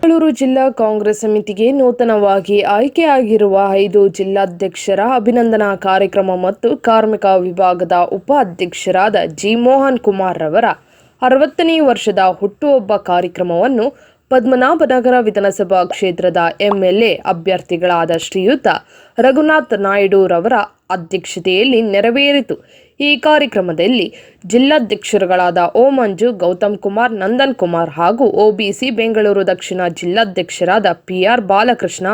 ಬೆಂಗಳೂರು ಜಿಲ್ಲಾ ಕಾಂಗ್ರೆಸ್ ಸಮಿತಿಗೆ ನೂತನವಾಗಿ ಆಯ್ಕೆಯಾಗಿರುವ ಐದು ಜಿಲ್ಲಾಧ್ಯಕ್ಷರ ಅಭಿನಂದನಾ ಕಾರ್ಯಕ್ರಮ ಮತ್ತು ಕಾರ್ಮಿಕ ವಿಭಾಗದ ಉಪಾಧ್ಯಕ್ಷರಾದ ಜಿ ಮೋಹನ್ ಕುಮಾರ್ ರವರ ಅರವತ್ತನೇ ವರ್ಷದ ಹುಟ್ಟುಹಬ್ಬ ಕಾರ್ಯಕ್ರಮವನ್ನು ಪದ್ಮನಾಭನಗರ ವಿಧಾನಸಭಾ ಕ್ಷೇತ್ರದ ಎಂಎಲ್ಎ ಅಭ್ಯರ್ಥಿಗಳಾದ ಶ್ರೀಯುತ ರಘುನಾಥ್ ನಾಯ್ಡು ರವರ ಅಧ್ಯಕ್ಷತೆಯಲ್ಲಿ ನೆರವೇರಿತು. ಈ ಕಾರ್ಯಕ್ರಮದಲ್ಲಿ ಜಿಲ್ಲಾಧ್ಯಕ್ಷರುಗಳಾದ ಓ ಮಂಜು ಗೌತಮ್ ಕುಮಾರ್, ನಂದನ್ ಕುಮಾರ್ ಹಾಗೂ ಒಬಿಸಿ ಬೆಂಗಳೂರು ದಕ್ಷಿಣ ಜಿಲ್ಲಾಧ್ಯಕ್ಷರಾದ ಪಿಆರ್ ಬಾಲಕೃಷ್ಣ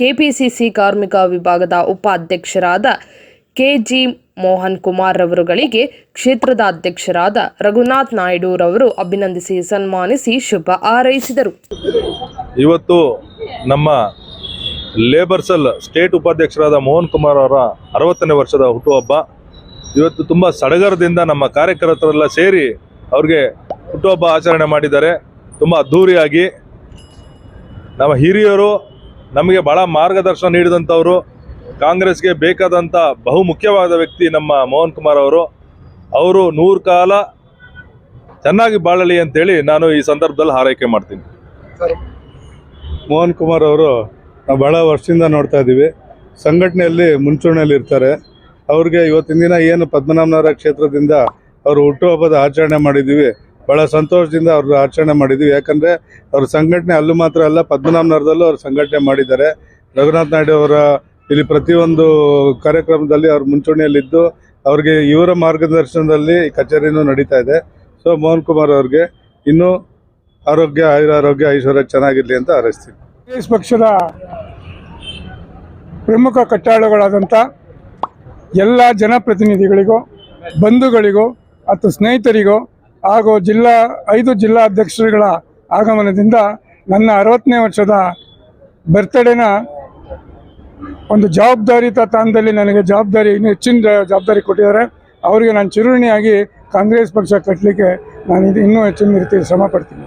ಕೆಪಿಸಿಸಿ ಕಾರ್ಮಿಕ ವಿಭಾಗದ ಉಪಾಧ್ಯಕ್ಷರಾದ ಕೆಜಿ ಮೋಹನ್ ಕುಮಾರ್ ರವರುಗಳಿಗೆ ಕ್ಷೇತ್ರದ ಅಧ್ಯಕ್ಷರಾದ ರಘುನಾಥ್ ನಾಯ್ಡು ರವರು ಅಭಿನಂದಿಸಿ ಸನ್ಮಾನಿಸಿ ಶುಭ ಹಾರೈಸಿದರು. ಇವತ್ತು ನಮ್ಮ ಲೇಬರ್ ಸೆಲ್ ಸ್ಟೇಟ್ ಉಪಾಧ್ಯಕ್ಷರಾದ ಮೋಹನ್ ಕುಮಾರ್ ಅವರ ಅರವತ್ತನೇ ವರ್ಷದ ಹುಟ್ಟುಹಬ್ಬ. ಇವತ್ತು ತುಂಬ ಸಡಗರದಿಂದ ನಮ್ಮ ಕಾರ್ಯಕರ್ತರೆಲ್ಲ ಸೇರಿ ಅವ್ರಿಗೆ ಹುಟ್ಟುಹಬ್ಬ ಆಚರಣೆ ಮಾಡಿದ್ದಾರೆ. ತುಂಬ ಅದ್ಧೂರಿಯಾಗಿ ನಮ್ಮ ಹಿರಿಯರು ನಮಗೆ ಭಾಳ ಮಾರ್ಗದರ್ಶನ ನೀಡಿದಂಥವರು. ಕಾಂಗ್ರೆಸ್ಗೆ ಬೇಕಾದಂಥ ಬಹುಮುಖ್ಯವಾದ ವ್ಯಕ್ತಿ ನಮ್ಮ ಮೋಹನ್ ಕುಮಾರ್ ಅವರು. ಅವರು ನೂರು ಕಾಲ ಚೆನ್ನಾಗಿ ಬಾಳಲಿ ಅಂತೇಳಿ ನಾನು ಈ ಸಂದರ್ಭದಲ್ಲಿ ಹಾರೈಕೆ ಮಾಡ್ತೀನಿ. ಮೋಹನ್ ಕುಮಾರ್ ಅವರು ನಾವು ಭಾಳ ವರ್ಷದಿಂದ ನೋಡ್ತಾ ಇದ್ದೀವಿ ಸಂಘಟನೆಯಲ್ಲಿ ಮುಂಚೂಣಿಯಲ್ಲಿ ಇರ್ತಾರೆ. ಅವ್ರಿಗೆ ಇವತ್ತಿನ ದಿನ ಏನು ಪದ್ಮನಾಭನಗರ ಕ್ಷೇತ್ರದಿಂದ ಅವರು ಹುಟ್ಟುಹಬ್ಬದ ಆಚರಣೆ ಮಾಡಿದ್ದೀವಿ ಭಾಳ ಸಂತೋಷದಿಂದ ಅವ್ರ ಆಚರಣೆ ಮಾಡಿದ್ದೀವಿ ಯಾಕಂದರೆ ಅವ್ರ ಸಂಘಟನೆ ಅಲ್ಲೂ ಮಾತ್ರ ಅಲ್ಲ ಪದ್ಮನಾಭನಗರದಲ್ಲೂ ಅವರು ಸಂಘಟನೆ ಮಾಡಿದ್ದಾರೆ. ರಘುನಾಥ್ ನಾಯ್ಡು ಅವರ ಇಲ್ಲಿ ಪ್ರತಿಯೊಂದು ಕಾರ್ಯಕ್ರಮದಲ್ಲಿ ಅವ್ರು ಮುಂಚೂಣಿಯಲ್ಲಿದ್ದು, ಅವ್ರಿಗೆ ಇವರ ಮಾರ್ಗದರ್ಶನದಲ್ಲಿ ಕಚೇರಿನೂ ನಡೀತಾ ಇದೆ. ಸೊ ಮೋಹನ್ ಕುಮಾರ್ ಅವ್ರಿಗೆ ಇನ್ನೂ ಆರೋಗ್ಯ, ಆಯುರಾರೋಗ್ಯ, ಐಶ್ವರ್ಯ ಚೆನ್ನಾಗಿರಲಿ ಅಂತ ಹಾರೈಸ್ತೀನಿ. ಕಾಂಗ್ರೆಸ್ ಪಕ್ಷದ ಪ್ರಮುಖ ಕಟ್ಟಾಳುಗಳಾದಂಥ ಎಲ್ಲ ಜನಪ್ರತಿನಿಧಿಗಳಿಗೂ, ಬಂಧುಗಳಿಗೂ ಮತ್ತು ಸ್ನೇಹಿತರಿಗೂ ಹಾಗೂ ಜಿಲ್ಲಾ, ಐದು ಜಿಲ್ಲಾ ಅಧ್ಯಕ್ಷರುಗಳ ಆಗಮನದಿಂದ ನನ್ನ ಅರವತ್ತನೇ ವರ್ಷದ ಬರ್ತ್ಡೇನ ಒಂದು ಜವಾಬ್ದಾರಿತ ತಾಣದಲ್ಲಿ ನನಗೆ ಜವಾಬ್ದಾರಿ, ಇನ್ನೂ ಹೆಚ್ಚಿನ ಜವಾಬ್ದಾರಿ ಕೊಟ್ಟಿದ್ದಾರೆ. ಅವರಿಗೆ ನಾನು ಚಿರುಣಿಯಾಗಿ ಕಾಂಗ್ರೆಸ್ ಪಕ್ಷ ಕಟ್ಟಲಿಕ್ಕೆ ನಾನು ಇದು ಇನ್ನೂ ಹೆಚ್ಚಿನ ರೀತಿಯಲ್ಲಿ ಶ್ರಮ ಪಡ್ತೀನಿ.